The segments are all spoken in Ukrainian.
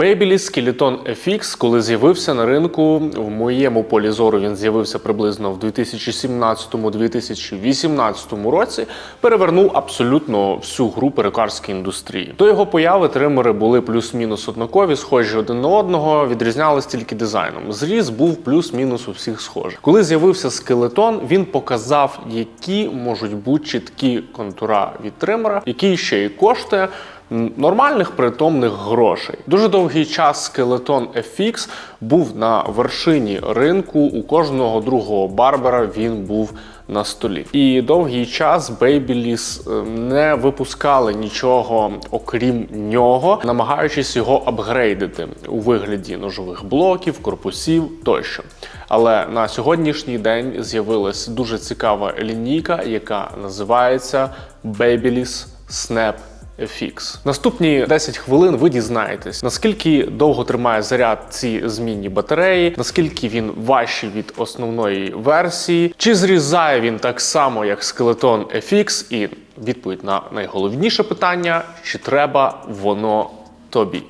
Babyliss Skeleton FX, коли з'явився на ринку, в моєму полі зору він з'явився приблизно в 2017-2018 році, перевернув абсолютно всю гру перукарської індустрії. До його появи тримери були плюс-мінус однакові, схожі один на одного, відрізнялись тільки дизайном. Зріз був плюс-мінус у всіх схожий. Коли з'явився скелетон, він показав, які можуть бути чіткі контура від тримера, який ще й коштує нормальних притомних грошей. Дуже довгий час скелетон FX був на вершині ринку. У кожного другого барбера він був на столі. І довгий час Babyliss е, не випускали нічого окрім нього, намагаючись його апгрейдити у вигляді ножових блоків, корпусів тощо. Але на сьогоднішній день з'явилась дуже цікава лінійка, яка називається Babyliss Snap FX. Наступні 10 хвилин ви дізнаєтесь, наскільки довго тримає заряд ці змінні батареї, наскільки він важчий від основної версії, чи зрізає він так само, як скелетон FX, і відповідь на найголовніше питання: чи треба воно тобі?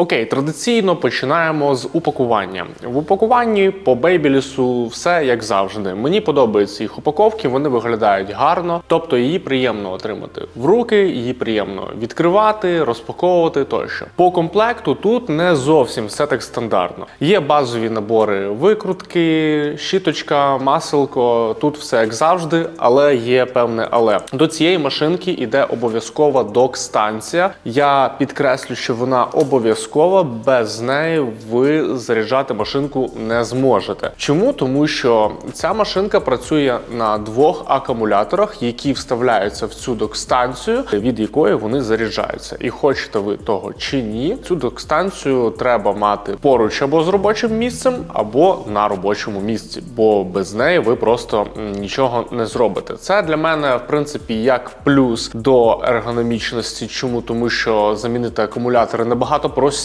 Окей, традиційно починаємо з упакування. В упакуванні по бейбілісу все як завжди. Мені подобаються їх упаковки, вони виглядають гарно, тобто її приємно отримати в руки, її приємно відкривати, розпаковувати тощо. По комплекту тут не зовсім все так стандартно. Є базові набори викрутки, щіточка, маселко. Тут все як завжди, але є певне але. До цієї машинки йде обов'язкова док-станція. Я підкреслю, що вона обов'язкова, без неї ви заряджати машинку не зможете. Чому? Тому що ця машинка працює на двох акумуляторах, які вставляються в цю док-станцію, від якої вони заряджаються. І хочете ви того чи ні, цю док-станцію треба мати поруч або з робочим місцем, або на робочому місці, бо без неї ви просто нічого не зробите. Це для мене, в принципі, як плюс до ергономічності. Чому? Тому що замінити акумулятори набагато простіше,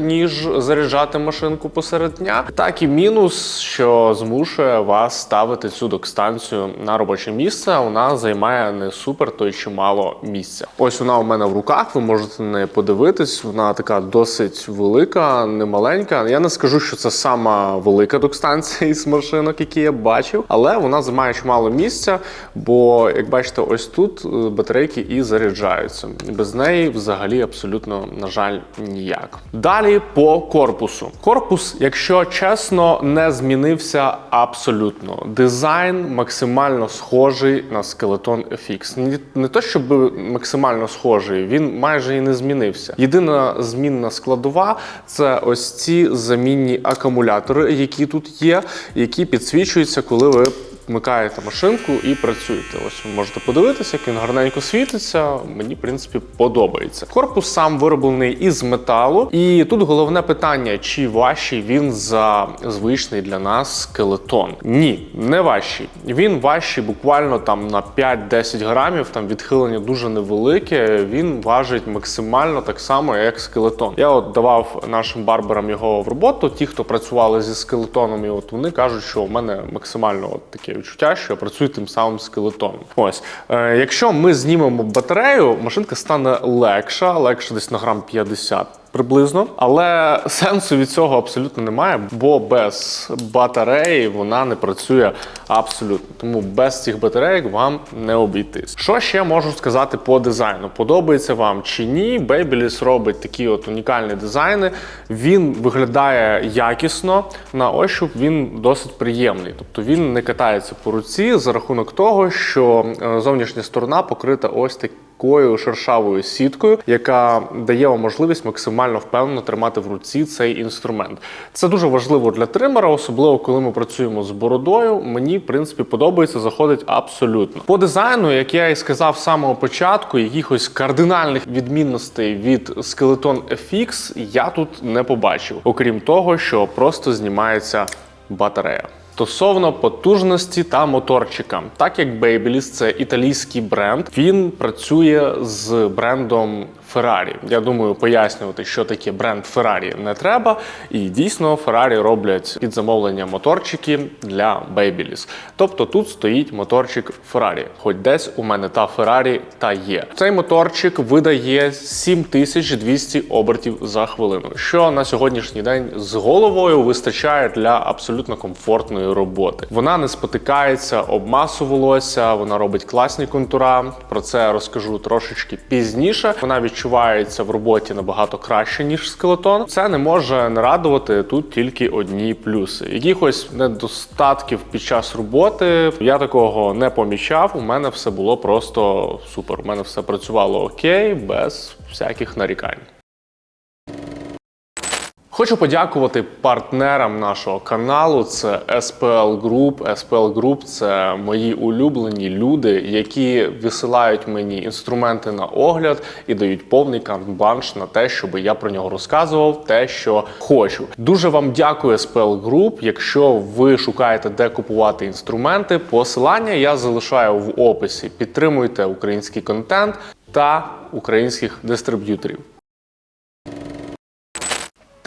ніж заряджати машинку посеред дня. Так і мінус, що змушує вас ставити цю док-станцію на робоче місце. Вона займає не супер, то й чимало місця. Ось вона у мене в руках. Ви можете неї подивитись. Вона така досить велика, не маленька. Я не скажу, що це сама велика док-станція із машинок, які я бачив, але вона займає чимало місця. Бо, як бачите, ось тут е, батарейки і заряджаються. Без неї взагалі абсолютно, на жаль, ніяк. Далі по корпусу. Корпус, якщо чесно, не змінився абсолютно. Дизайн максимально схожий на скелетон FX. Не то, щоб максимально схожий, він майже і не змінився. Єдина змінна складова це ось ці замінні акумулятори, які тут є, які підсвічуються, коли ви вмикаєте машинку і працюєте. Ось ви можете подивитися, як він гарненько світиться. Мені, в принципі, подобається. Корпус сам вироблений із металу, і тут головне питання: чи важчий він за звичний для нас скелетон? Ні, не важчий. Він важчий буквально там на 5-10 грамів. Там відхилення дуже невелике. Він важить максимально так само, як скелетон. Я от давав нашим барберам його в роботу. Ті, хто працювали зі скелетоном, і от вони кажуть, що у мене максимально от таке відчуття, що я працюю тим самим скелетоном. Ось, е, якщо ми знімемо батарею, машинка стане легша, легше десь на грам 50. Приблизно, але сенсу від цього абсолютно немає, бо без батареї вона не працює абсолютно. Тому без цих батарейок вам не обійтись. Що ще можу сказати по дизайну? Подобається вам чи ні? Babyliss робить такі от унікальні дизайни. Він виглядає якісно на ощуп. Він досить приємний. Тобто він не катається по руці за рахунок того, що е, зовнішня сторона покрита ось таким такою шершавою сіткою, яка дає вам можливість максимально впевнено тримати в руці цей інструмент. Це дуже важливо для тримера, особливо коли ми працюємо з бородою. Мені в принципі подобається, заходить абсолютно. По дизайну, як я і сказав з самого початку, якихось кардинальних відмінностей від Skeleton FX я тут не побачив, окрім того, що просто знімається батарея. Стосовно потужності та моторчика, так як Babyliss – це італійський бренд, він працює з брендом Ferrari. Я думаю, пояснювати, що таке бренд Ferrari не треба. І дійсно Ferrari роблять під замовлення моторчики для Babyliss. Тобто тут стоїть моторчик Ferrari. Хоч десь у мене та Ferrari та є. Цей моторчик видає 7200 обертів за хвилину, що на сьогоднішній день з головою вистачає для абсолютно комфортної роботи. Вона не спотикається об масу волосся, вона робить класні контура. Про це розкажу трошечки пізніше. Вона відчувається в роботі набагато краще ніж скелетон. Це не може не радувати тут тільки одні плюси. Якихось недостатків під час роботи я такого не помічав. У мене все було просто супер. У мене все працювало окей, без всяких нарікань. Хочу подякувати партнерам нашого каналу. Це SPL Group. SPL Group – це мої улюблені люди, які висилають мені інструменти на огляд і дають повний кант-банш на те, щоб я про нього розказував, те, що хочу. Дуже вам дякую, SPL Group. Якщо ви шукаєте, де купувати інструменти, посилання я залишаю в описі. Підтримуйте український контент та українських дистриб'юторів.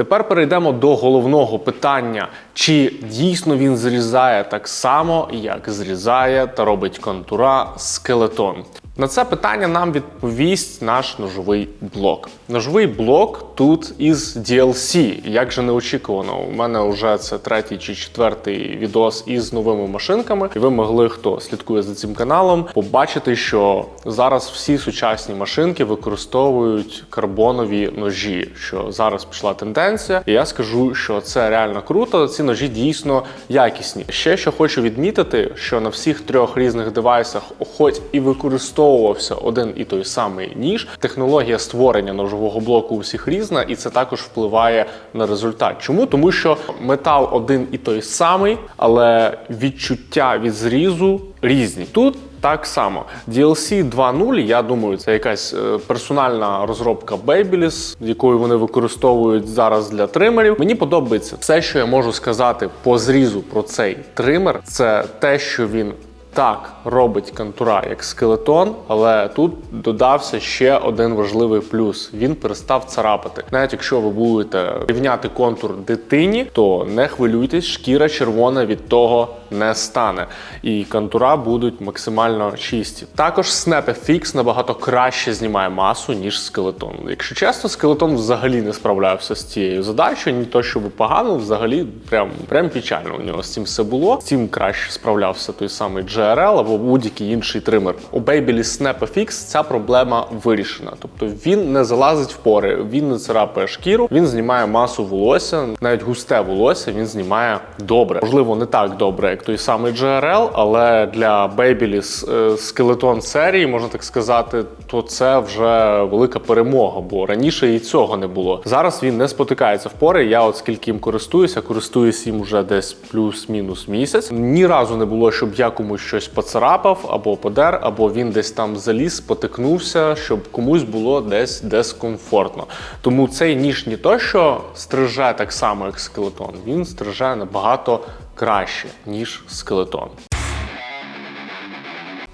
Тепер перейдемо до головного питання: чи дійсно він зрізає так само, як зрізає та робить контура скелетон? На це питання нам відповість наш ножовий блок. Ножовий блок тут із DLC. Як же неочікувано, у мене вже це третій чи четвертий відос із новими машинками, і ви могли, хто слідкує за цим каналом, побачити, що зараз всі сучасні машинки використовують карбонові ножі. Що зараз пішла тенденція, і я скажу, що це реально круто. Ці ножі дійсно якісні. Ще що хочу відмітити, що на всіх трьох різних девайсах, хоч і використовувався один і той самий ніж, технологія створення ножового блоку у всіх різна, і це також впливає на результат. Чому? Тому що метал один і той самий, але відчуття від зрізу різні. Тут так само DLC 2.0, я думаю, це якась е, персональна розробка Babyliss, якою вони використовують зараз для тримерів. Мені подобається все, що я можу сказати по зрізу про цей тример, це те, що він. Так, робить контура як скелетон, але тут додався ще один важливий плюс: він перестав царапати. Навіть якщо ви будете рівняти контур дитині, то не хвилюйтесь, шкіра червона від того не стане. І контура будуть максимально чисті. Також SnapFX набагато краще знімає масу, ніж скелетон. Якщо чесно, скелетон взагалі не справлявся з цією задачею, ні то, щоб погано, взагалі прям прям печально у нього з цим все було. З цим краще справлявся той самий GRL або будь-який інший тример. У Babyliss SnapFX ця проблема вирішена. Тобто він не залазить в пори, він не царапає шкіру, він знімає масу волосся, навіть густе волосся він знімає добре. Можливо, не так добре, як той самий GRL, але для Babyliss е, скелетон серії, можна так сказати, то це вже велика перемога, бо раніше і цього не було. Зараз він не спотикається в пори. Я от скільки їм користуюся, користуюсь їм вже десь плюс-мінус місяць. Ні разу не було, щоб я комусь щось поцарапав або подер, або він десь там заліз, потикнувся, щоб комусь було десь дискомфортно. Тому цей ніж не то, що стриже так само, як скелетон, він стриже набагато краще, ніж скелетон.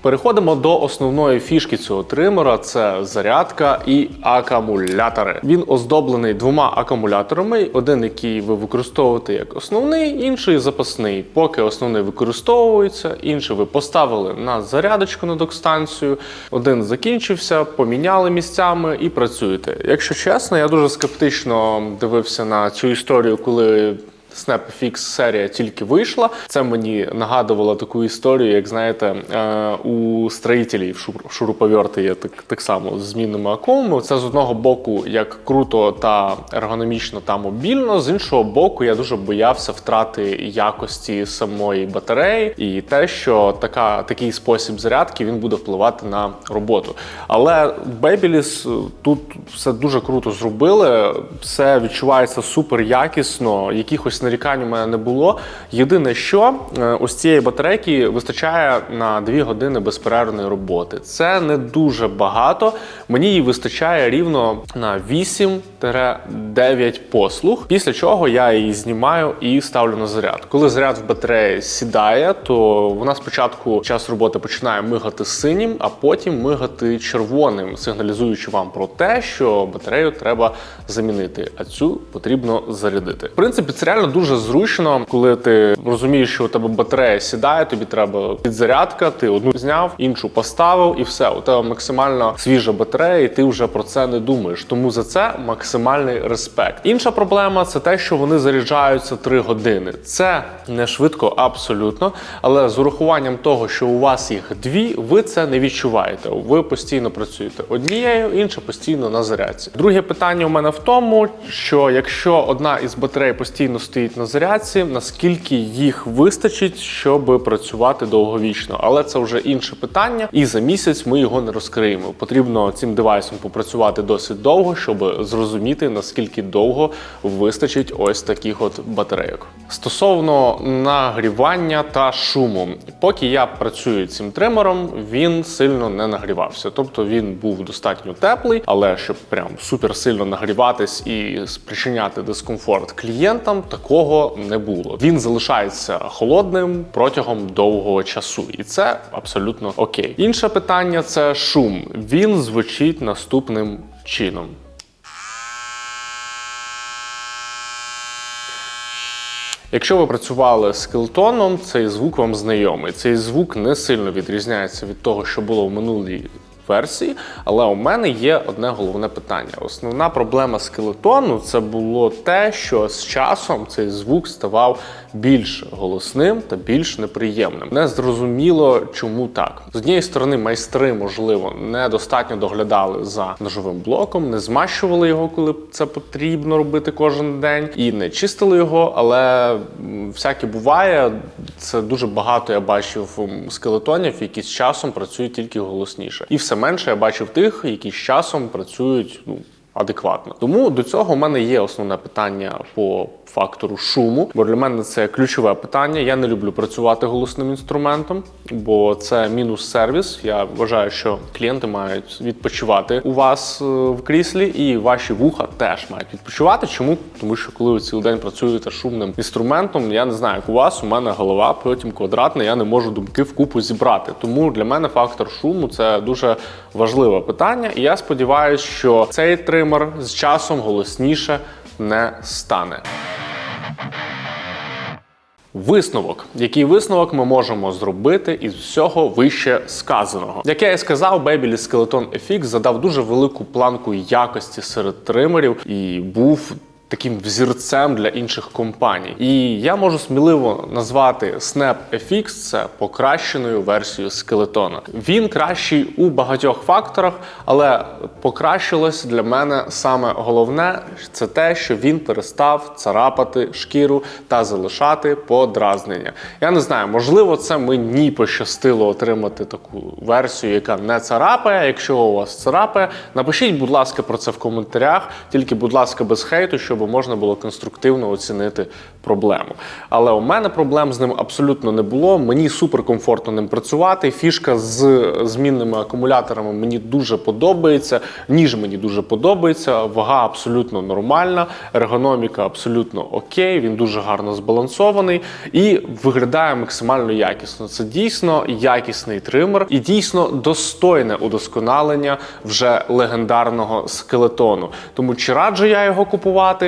Переходимо до основної фішки цього тримера: це зарядка і акумулятори. Він оздоблений двома акумуляторами: один, який ви використовуєте як основний, інший запасний. Поки основний використовується, інший ви поставили на зарядочку на док-станцію. Один закінчився, поміняли місцями і працюєте. Якщо чесно, я дуже скептично дивився на цю історію, коли. SnapFX серія тільки вийшла. Це мені нагадувало таку історію, як знаєте, е, у строїтелів шуруповерти є так, так само з змінними акумами. Це з одного боку як круто та ергономічно та мобільно. З іншого боку, я дуже боявся втрати якості самої батареї і те, що така, такий спосіб зарядки він буде впливати на роботу. Але Babyliss тут все дуже круто зробили. Все відчувається супер якісно, якихось нарікань у мене не було. Єдине, що е, ось цієї батарейки вистачає на 2 години безперервної роботи. Це не дуже багато. Мені її вистачає рівно на 8 7-9 послуг, після чого я її знімаю і ставлю на заряд. Коли заряд в батареї сідає, то вона спочатку час роботи починає мигати синім, а потім мигати червоним, сигналізуючи вам про те, що батарею треба замінити, а цю потрібно зарядити. В принципі, це реально дуже зручно, коли ти розумієш, що у тебе батарея сідає, тобі треба підзарядка, ти одну зняв, іншу поставив, і все. У тебе максимально свіжа батарея, і ти вже про це не думаєш. Тому за це максимальний респект. Інша проблема це те, що вони заряджаються 3 години. Це не швидко, абсолютно. Але з урахуванням того, що у вас їх дві, ви це не відчуваєте. Ви постійно працюєте однією, інша постійно на зарядці. Друге питання у мене в тому, що якщо одна із батарей постійно стоїть на зарядці, наскільки їх вистачить, щоб працювати довговічно? Але це вже інше питання, і за місяць ми його не розкриємо. Потрібно цим девайсом попрацювати досить довго, щоб зрозуміти наскільки довго вистачить ось таких от батарейок. Стосовно нагрівання та шуму, поки я працюю цим тримером, він сильно не нагрівався. Тобто він був достатньо теплий, але щоб прям супер сильно нагріватись і спричиняти дискомфорт клієнтам, такого не було. Він залишається холодним протягом довгого часу, і це абсолютно окей. Інше питання це шум. Він звучить наступним чином. Якщо ви працювали з скелетоном, цей звук вам знайомий. Цей звук не сильно відрізняється від того, що було в минулій версії. Але у мене є одне головне питання. Основна проблема скелетону це було те, що з часом цей звук ставав більш голосним та більш неприємним. Не зрозуміло, чому так. З однієї сторони, майстри, можливо, недостатньо доглядали за ножовим блоком, не змащували його, коли це потрібно робити кожен день, і не чистили його. Але всяке буває. Це дуже багато я бачив скелетонів, які з часом працюють тільки голосніше, і все менше я бачив тих, які з часом працюють ну адекватно. Тому до цього в мене є основне питання по фактору шуму, бо для мене це ключове питання. Я не люблю працювати голосним інструментом, бо це мінус сервіс. Я вважаю, що клієнти мають відпочивати у вас е, в кріслі, і ваші вуха теж мають відпочивати. Чому? Тому що коли ви цілий день працюєте шумним інструментом, я не знаю, як у вас, у мене голова потім квадратна, я не можу думки вкупу зібрати. Тому для мене фактор шуму це дуже важливе питання. І я сподіваюся, що цей тример з часом голосніше не стане. Висновок, який висновок ми можемо зробити із всього вище сказаного. Як я і сказав, Бебілі Skeleton FX задав дуже велику планку якості серед тримерів і був таким взірцем для інших компаній. І я можу сміливо назвати Snap FX це покращеною версією скелетона. Він кращий у багатьох факторах, але покращилось для мене саме головне це те, що він перестав царапати шкіру та залишати подразнення. Я не знаю, можливо, це мені пощастило отримати таку версію, яка не царапає. Якщо у вас царапає, напишіть, будь ласка, про це в коментарях. Тільки, будь ласка, без хейту, щоб можна було конструктивно оцінити проблему. Але у мене проблем з ним абсолютно не було. Мені супер комфортно ним працювати. Фішка з змінними акумуляторами мені дуже подобається. Ніж мені дуже подобається. Вага абсолютно нормальна, ергономіка абсолютно окей. Він дуже гарно збалансований і виглядає максимально якісно. Це дійсно якісний тример і дійсно достойне удосконалення вже легендарного скелетону. Тому чи раджу я його купувати?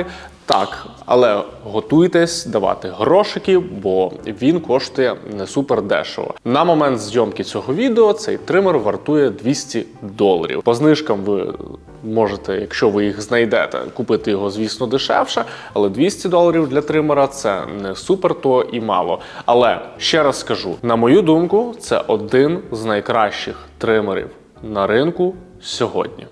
Так, але готуйтесь давати грошики, бо він коштує не супер дешево. На момент зйомки цього відео цей тример вартує 200 доларів. По знижкам ви можете, якщо ви їх знайдете, купити його, звісно, дешевше. Але 200 доларів для тримера це не супер, то і мало. Але ще раз скажу: на мою думку, це один з найкращих тримерів на ринку сьогодні.